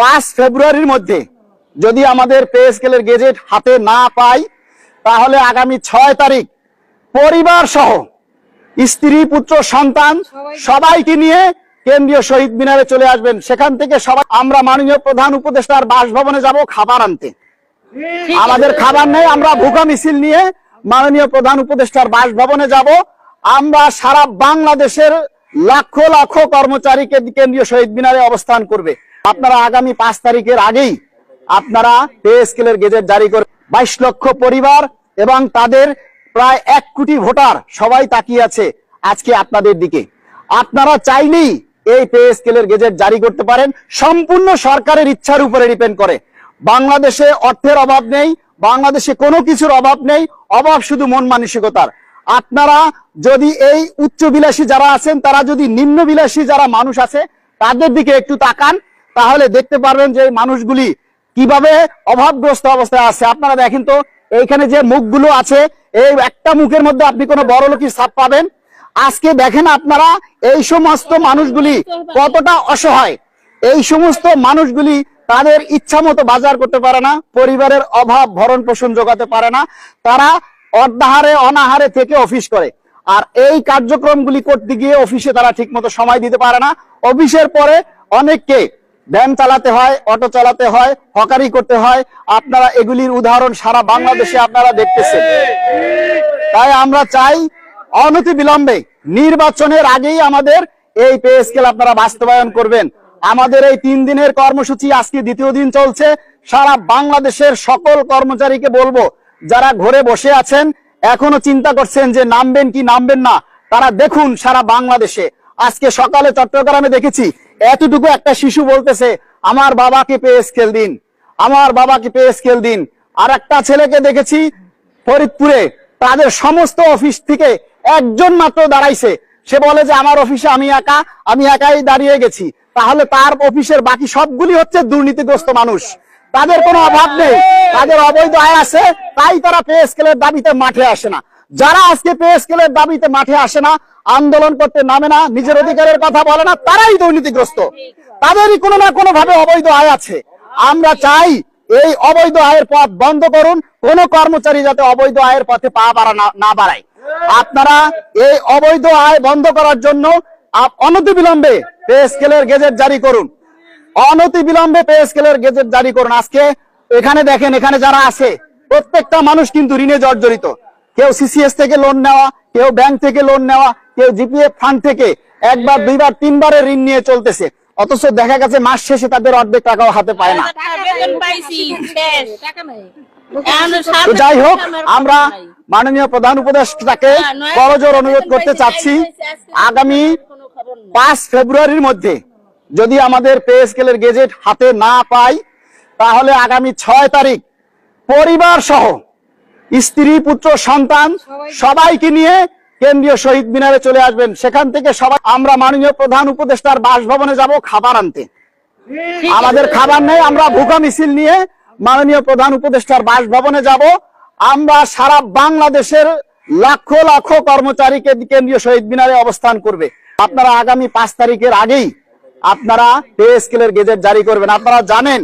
পাঁচ ফেব্রুয়ারির মধ্যে যদি আমাদের পে স্কেলের গেজেট হাতে না পাই তাহলে আগামী ছয় তারিখ পরিবার সহ স্ত্রী পুত্র সন্তান সবাইকে নিয়ে কেন্দ্রীয় শহীদ মিনারে চলে আসবেন। সেখান থেকে সবাই আমরা মাননীয় প্রধান উপদেষ্টার বাসভবনে যাব খাবার আনতে। আমাদের খাবার নেই আমরা ভুকা মিছিল নিয়ে মাননীয় প্রধান উপদেষ্টার বাসভবনে যাব। আমরা সারা বাংলাদেশের লাখ লাখ কর্মচারীকে কেন্দ্রীয় শহীদ মিনারে অবস্থান করবে। আপনারা আগামী পাঁচ তারিখের আগেই আপনারা পে স্কেলের গেজেট জারি করে বাইশ লক্ষ পরিবার এবং তাদের প্রায় এক কোটি ভোটার সবাই তাকিয়ে আছে আজকে আপনাদের দিকে। আপনারা চাইলেই এই পে স্কেলের গেজেট জারি করতে পারেন। সম্পূর্ণ সরকারের ইচ্ছার উপরে ডিপেন্ড করে। বাংলাদেশে অর্থের অভাব নেই, বাংলাদেশে কোনো কিছুর অভাব নেই, অভাব শুধু মন মানসিকতার। আপনারা যদি এই উচ্চ বিলাসী যারা আছেন, তারা যদি নিম্ন বিলাসী যারা মানুষ আছে, তাদের দিকে একটু তাকান। তাহলে দেখতে পারবেন যে মানুষগুলি কীভাবে অভাবগ্রস্ত অবস্থায় আছে। আপনারা দেখেন তো, এইখানে যে মুখগুলো আছে, এই একটা মুখের মধ্যে আপনি কোনো বড় লোকের ছাপ পাবেন। আজকে দেখেন আপনারা এই সমস্ত মানুষগুলি কতটা অসহায়। এই সমস্ত মানুষগুলি তাদের ইচ্ছা মতো বাজার করতে পারে না, পরিবারের অভাব ভরণ পোষণ যোগাতে পারে না, তারা অর্ধাহারে অনাহারে থেকে অফিস করে। আর এই কার্যক্রমগুলি করতে গিয়ে অফিসে তারা ঠিক মতো সময় দিতে পারে না। অফিসের পরে অনেককে ভ্যান চালাতে হয়, অটো চালাতে হয়, হকারি করতে হয়। আপনারা এগুলির উদাহরণ সারা বাংলাদেশে আপনারা দেখতেছেন। তাই আমরা চাই অনতি বিলম্বে, নির্বাচনের আগেই আমাদের এই পে স্কেল আপনারা বাস্তবায়ন করবেন। আমাদের এই তিন দিনের কর্মসূচি আজকে দ্বিতীয় দিন চলছে। সারা বাংলাদেশের সকল কর্মচারীকে বলব, যারা ঘরে বসে আছেন, এখনও চিন্তা করছেন যে নামবেন কি নামবেন না, তারা দেখুন সারা বাংলাদেশে। আজকে সকালে চট্টগ্রামে দেখেছি এতটুকু একটা শিশু বলতেছে, আমার বাবাকে পে স্কেল দিন, আমার বাবাকে পে স্কেল দিন। আর একটা ছেলেকে দেখেছি ফরিদপুরে, তাদের সমস্ত অফিস থেকে একজন মাত্র দাঁড়াইছে। সে বলে যে, আমার অফিসে আমি একা, আমি একাই দাঁড়িয়ে গেছি। তাহলে তার অফিসের বাকি সবগুলি হচ্ছে দুর্নীতিগ্রস্ত মানুষ। তাদের কোনো অভাব নেই, তাদের অবৈধ আয় আছে, তাই তারা পে স্কেলের দাবিতে মাঠে আসে না। যারা আজকে পে স্কেলের দাবিতে মাঠে আসে না, আন্দোলন করতে নামে না, নিজের অধিকারের কথা বলে না, তারাই দুর্নীতিগ্রস্ত। তাদেরই কোনো না কোনো ভাবে অবৈধ আয় আছে। আমরা চাই এই অবৈধ আয়ের পথ বন্ধ করুন, কোন কর্মচারী যাতে অবৈধ আয়ের পথে পা বাড়া না- বাড়ায়। আপনারা এই অবৈধ আয় বন্ধ করার জন্য অনতিবিলম্বে পে স্কেলের গেজেট জারি করুন। অনতি বিলম্বে পে স্কেলের গেজেট জারি করুন। আজকে এখানে দেখেন, এখানে যারা আছে, প্রত্যেকটা মানুষ কিন্তু ঋণে জর্জরিত। কেউ সিসিএস থেকে লোন নেওয়া কেউ ব্যাংক থেকে লোন নেওয়া কেউ জিপিএফ ফান্ড থেকে একবার দুইবার তিনবারের ঋণ নিয়ে চলতেছে। অথচ দেখা গেছে মাস শেষে তাদের অর্ধেক টাকাও হাতে পায় না। যাই হোক আমরা মাননীয় প্রধান উপদেষ্টাকে করজোর অনুরোধ করতে চাচ্ছি। আগামী পাঁচ ফেব্রুয়ারির মধ্যে যদি আমাদের পে স্কেলের গেজেট হাতে না পাই তাহলে আগামী ছয় তারিখ পরিবার সহ স্ত্রী পুত্র সন্তান সবাইকে নিয়ে কেন্দ্রীয় শহীদ মিনারে চলে আসবেন। সেখান থেকে সবাই আমরা মাননীয় প্রধান উপদেষ্টার বাসভবনে যাব খাবার আনতে। আমাদের খাবার নেই আমরা ভুকা মিছিল নিয়ে মাননীয় প্রধান উপদেষ্টার বাসভবনে যাব। আমরা সারা বাংলাদেশের লাখ লাখ কর্মচারীকে কেন্দ্রীয় শহীদ মিনারে অবস্থান করবে। আপনারা আগামী পাঁচ তারিখের আগেই আপনারা পে স্কেলের গেজেট জারি করবেন। আপনারা জানেন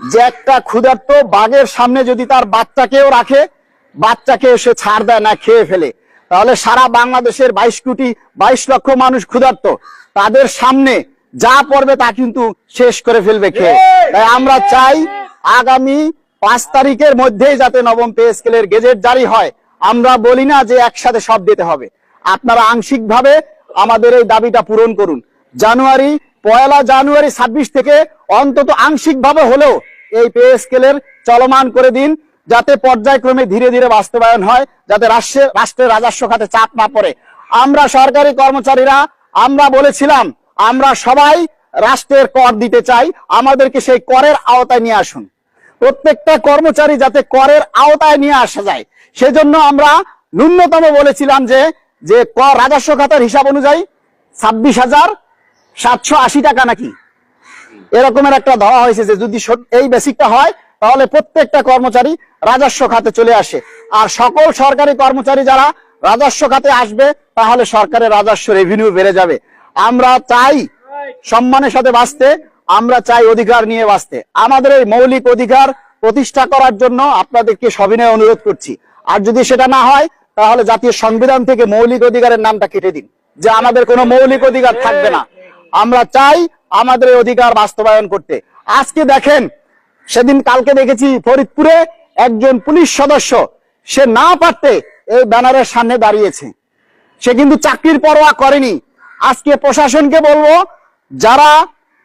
যে একটা ক্ষুধার্ত বাঘের সামনে যদি তার বাচ্চাকেও রাখে বাচ্চাকে সে ছাড় দেয় না, খেয়ে ফেলে। তাহলে সারা বাংলাদেশের বাইশ কোটি, বাইশ লক্ষ মানুষ ক্ষুধার্ত। তাদের সামনে যা পড়বে তা কিন্তু শেষ করে ফেলবে খেয়ে তাই আমরা চাই আগামী পাঁচ তারিখের মধ্যেই যাতে নবম পে স্কেলের গেজেট জারি হয়। আমরা বলি না যে একসাথে সব দিতে হবে। আপনারা আংশিক ভাবে আমাদের এই দাবিটা পূরণ করুন। জানুয়ারি, পয়লা জানুয়ারি ছাব্বিশ থেকে অন্তত আংশিক ভাবে হলেও এই পে স্কেলের চলমান করে দিন। যাতে পর্যায়ক্রমে ধীরে ধীরে বাস্তবায়ন হয়, যাতে রাষ্ট্রের রাষ্ট্রের রাজস্ব খাতে চাপ না পড়ে। আমরা সরকারি কর্মচারীরা, আমরা বলেছিলাম, আমরা সবাই রাষ্ট্রের কর দিতে চাই, আমাদেরকে সেই করের আওতায় নিয়ে আসুন। প্রত্যেকটা কর্মচারী যাতে করের আওতায় নিয়ে আসা যায়। সেজন্য আমরা ন্যূনতম বলেছিলাম যে যে কর রাজস্ব খাতার হিসাব অনুযায়ী ছাব্বিশ হাজার সাতশো আশি টাকা নাকি? এরকমের একটা ধরা হয়েছে যে যদি এই বেসিকটা হয় তাহলে প্রত্যেকটা কর্মচারী রাজস্ব খাতে চলে আসে। আর সকল সরকারি কর্মচারী যারা রাজস্ব খাতে আসবে, তাহলে সরকারের রাজস্ব রেভিনিউ বেড়ে যাবে। আমরা চাই সম্মানের সাথে বাঁচতে, আমরা চাই অধিকার নিয়ে বাঁচতে। আমাদের এই মৌলিক অধিকার প্রতিষ্ঠা করার জন্য আপনাদেরকে সবিনয় অনুরোধ করছি। আর যদি সেটা না হয়, তাহলে জাতীয় সংবিধান থেকে মৌলিক অধিকারের নামটা কেটে দিন, যে আমাদের কোনো মৌলিক অধিকার থাকবে না। আমরা চাই আমাদের অধিকার বাস্তবায়ন করতে। আজকে দেখেন সেদিন কালকে দেখেছি ফরিদপুরে একজন পুলিশ সদস্য, সে না পারতে এই ব্যানারের সামনে দাঁড়িয়েছে। সে কিন্তু চাকরির পরোয়া করেনি। আজকে প্রশাসনকে বলব, যারা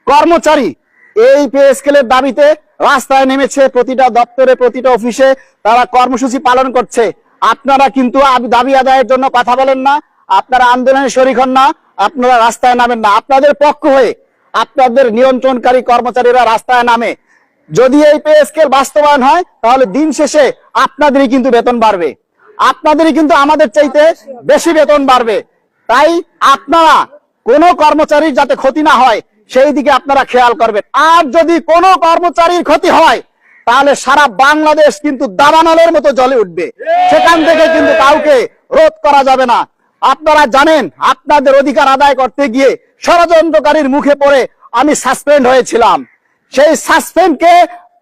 কর্মচারী এই পে স্কেলের দাবিতে রাস্তায় নেমেছে, প্রতিটা দপ্তরে, প্রতিটা অফিসে তারা কর্মসূচি পালন করছে, আপনারা কিন্তু দাবি আদায়ের জন্য কথা বলেন না, আপনারা আন্দোলনে শরিক হন না, আপনারা রাস্তায় নামেন না। আপনাদের পক্ষ হয়ে আপনাদের নিয়ন্ত্রণকারী কর্মচারীরা রাস্তায় নামে যদি এই পে স্কেল বাস্তবায়ন হয়, তাহলে দিন শেষে আপনাদেরই কিন্তু বেতন বাড়বে। আপনাদেরই কিন্তু আমাদের চাইতে বেশি বেতন বাড়বে। তাই আপনারা কোনো কর্মচারীর যাতে ক্ষতি না হয়, সেই দিকে আপনারা খেয়াল করবেন। আর যদি কোনো কর্মচারীর ক্ষতি হয়, তাহলে সারা বাংলাদেশ কিন্তু দাবানলের মতো জলে উঠবে। সেখান থেকে কিন্তু কাউকে রোধ করা যাবে না। আপনারা জানেন, আপনাদের অধিকার আদায় করতে গিয়ে ষড়যন্ত্রকারীর মুখে পড়ে আমি সাসপেন্ড হয়েছিলাম। সেই সাসপেন্ডকে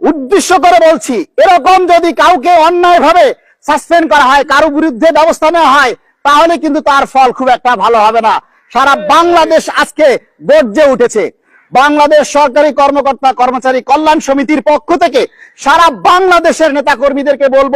উদ্দেশ্য করে বলছি, এরকম যদি কাউকে অন্যায় ভাবে সাসপেন্ড করা হয়, কারও বিরুদ্ধে ব্যবস্থা নেওয়া হয়, তাহলে কিন্তু তার ফল খুব একটা ভালো হবে না। সারা বাংলাদেশ আজকে গর্জে উঠেছে। বাংলাদেশ সরকারি কর্মকর্তা কর্মচারী কল্যাণ সমিতির পক্ষ থেকে সারা বাংলাদেশের নেতা কর্মীদেরকে বলব,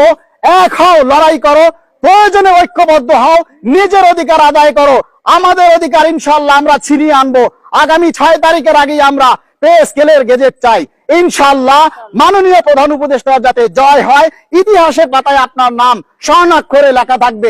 এক হও, লড়াই করো, প্রয়োজনে ঐক্যবদ্ধ হও, নিজের অধিকার আদায় করো। আমাদের অধিকার ইনশাল্লাহ আমরা ছিনিয়ে আনব। আগামী ছয় তারিখের আগেই আমরা পে স্কেলের গেজেট চাই। ইনশাল্লাহ মাননীয় প্রধান উপদেষ্টা যাতে জয় হয়, ইতিহাসের পাতায় আপনার নাম স্বর্ণাক্ষরে লেখা থাকবে।